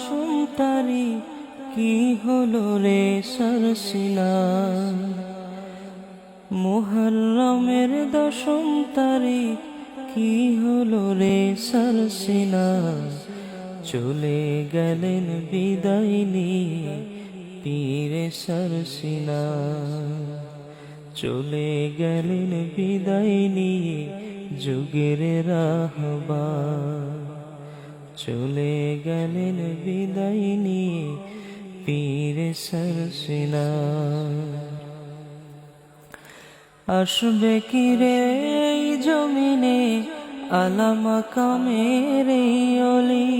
দশম তারিখ কি হলো রে সরসিনা মুহররমের দশম তারিখ কি হলো রে সরসিনা চলে গেলেন বিদায় নিয়ে পীরে সরসিনা চলে গেলেন বিদায় নিয়ে যুগের রাহবা। চলে গেলেন বিদায় নিয়ে পীরে সরসিনা। আসবে কি রে জমিনে? আলামা কামের অলি।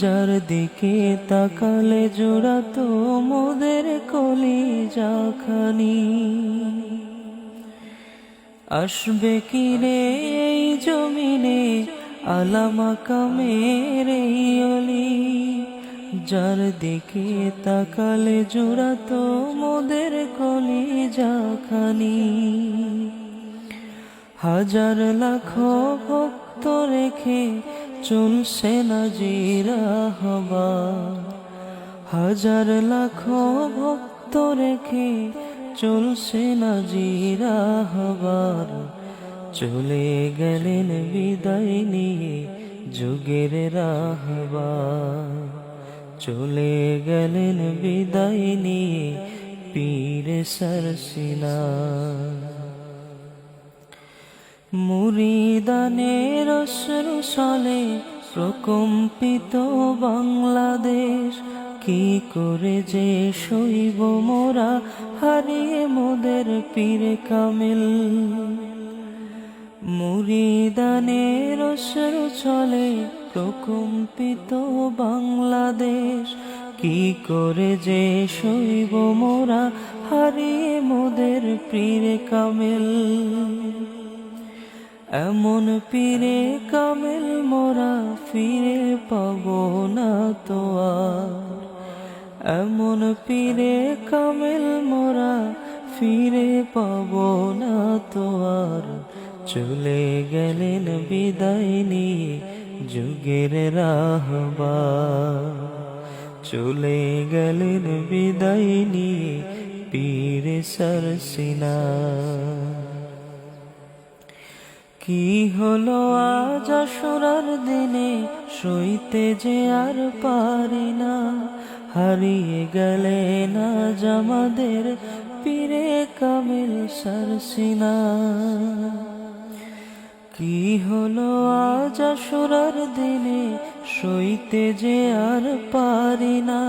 যার দিকে তাকালে জোড়াতো মোদের কলি যাখানি আসবে কি রে জমিনে? আলামা কামের এই অলি, যার দিকে তাকালে জোড়াতো মোদের কলি যাখানি হাজার লাখ ভক্ত রেখে চলছে না জিরা হবা হাজার লাখ ভক্ত রেখে চলছে না জিরা হবার চলে গেলেন বিদায় নিয়ে যুগের রাহবা। চলে গেলেন বিদায় নিয়ে পীর সরসিনা। মুরিদানের অশ্রু সলে প্রকম্পিত বাংলাদেশ, কি করে যে শৈব মোরা, হারিয়ে মোদের পীর কামিল। মুরিদানের অশ্রু চলে প্রকম্পিত বাংলাদেশ। কি করে যে শৈব মোরা হারিয়ে মোদের পীর কামিল। এমন পীরে কামেল মোরা ফিরে পাব না তো এমন পীরে কামেল মোরা ফিরে পাব না তো আর। চলে গেলেন বিদায় যুগের রাহবা। চলে গেলেন বিদায় পীরে সরসিনা কি হলো আজ আসরার দিনে? সইতে যে আর পারি না। হারিয়ে গেলে না জামাদের পীরে কামিল সারসিনা কি হলো আজ আসরার দিনে? সইতে যে আর পারি না।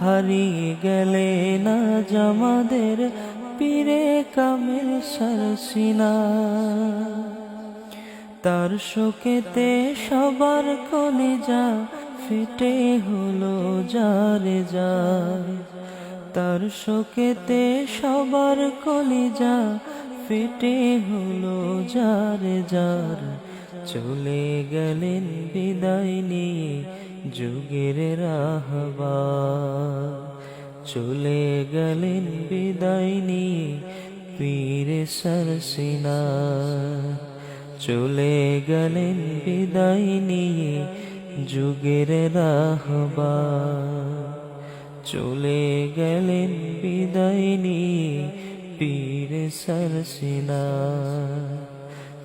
হারিয়ে গেলে না জামাদের পীরে কামিল সারসিনা তার শোকেতে সবার কলিজা ফেটে হলো যারে যায় তার শোকেতে সবার কলিজা ফেটে হলো যারে যার। চলে গেলেন বিদায় নিয়ে যুগের রাহবা চলে গেলেন বিদায় নিয়ে পীরে সরসিনা চলে গেলেন বিদায় নিয়ে যুগের রাহবা চলে গেলেন বিদায় নিয়ে সরসিনা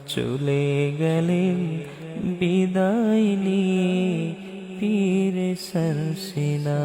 চলে গেলেন বিদায় নিয়ে পীর সরসিনা।